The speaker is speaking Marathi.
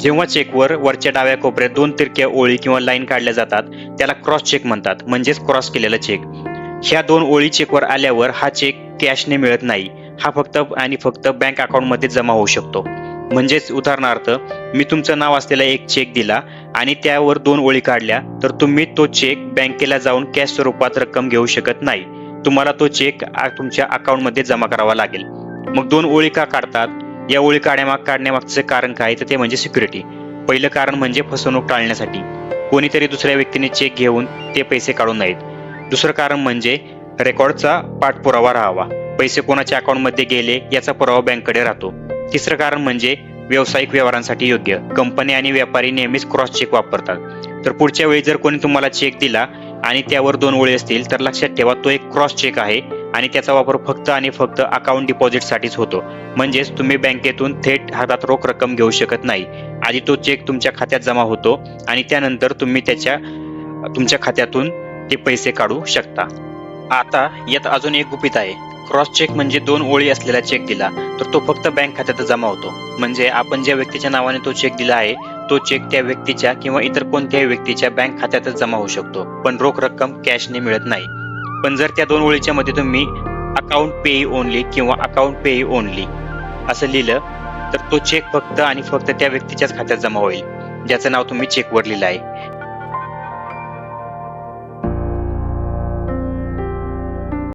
जेव्हा चेकवर वरच्या डाव्या कोपऱ्यात दोन तिरक्या ओळी किंवा लाईन काढल्या जातात त्याला क्रॉस चेक म्हणतात म्हणजेच क्रॉस केलेला चेक ह्या दोन ओळी चेकवर आल्यावर हा चेक कॅशने मिळत नाही. हा फक्त आणि फक्त बँक अकाउंटमध्ये जमा होऊ शकतो. म्हणजेच उदाहरणार्थ मी तुमचं नाव असलेला एक चेक दिला आणि त्यावर दोन ओळी काढल्या तर तुम्ही तो चेक बँकेला जाऊन कॅश स्वरूपात रक्कम घेऊ शकत नाही. तुम्हाला तो चेक तुमच्या अकाउंटमध्ये जमा करावा लागेल. मग दोन ओळी का काढतात? या ओळी काढण्यामाग काढण्यामागचं कारण काय तर ते म्हणजे सिक्युरिटी पहिलं कारण म्हणजे फसवणूक टाळण्यासाठी. कोणीतरी दुसऱ्या व्यक्तीने चेक घेऊन ते पैसे काढून नाहीत. दुसरं कारण म्हणजे रेकॉर्डचा पाठपुरावा राहावा. पैसे कोणाच्या अकाउंटमध्ये गेले याचा पुरावा बँककडे राहतो. तिसरं कारण म्हणजे व्यावसायिक व्यवहारांसाठी योग्य. कंपनी आणि व्यापारी नेहमीच क्रॉस चेक वापरतात. तर पुढच्या वेळी जर कोणी तुम्हाला चेक दिला आणि त्यावर दोन ओळी असतील तर लक्षात ठेवा तो एक क्रॉस चेक आहे. आणि त्याचा वापर फक्त आणि फक्त अकाउंट डिपॉझिटसाठीच होतो. म्हणजेच तुम्ही बँकेतून थेट हातात रोख रक्कम घेऊ शकत नाही. आधी तो चेक तुमच्या खात्यात जमा होतो आणि त्यानंतर तुम्ही त्याच्या तुमच्या खात्यातून ते पैसे काढू शकता. आता यात अजून एक गुपित आहे. क्रॉस चेक म्हणजे दोन ओळी असलेला चेक दिला तर तो फक्त बँक खात्यात जमा होतो. म्हणजे आपण ज्या व्यक्तीच्या नावाने तो चेक दिला आहे तो चेक त्या व्यक्तीच्या किंवा इतर कोणत्याही व्यक्तीच्या बँक खात्यातच जमा होऊ शकतो. पण रोख रक्कम कॅशने मिळत नाही. पण जर त्या दोन ओळीच्या मध्ये तुम्ही अकाउंट पे ओनली किंवा अकाउंट पे ओनली असं लिहिलं तर तो चेक फक्त आणि फक्त त्या व्यक्तीच्याच खात्यात जमा होईल. ज्याचं नाव तुम्ही चेकवर लिहिलं आहे.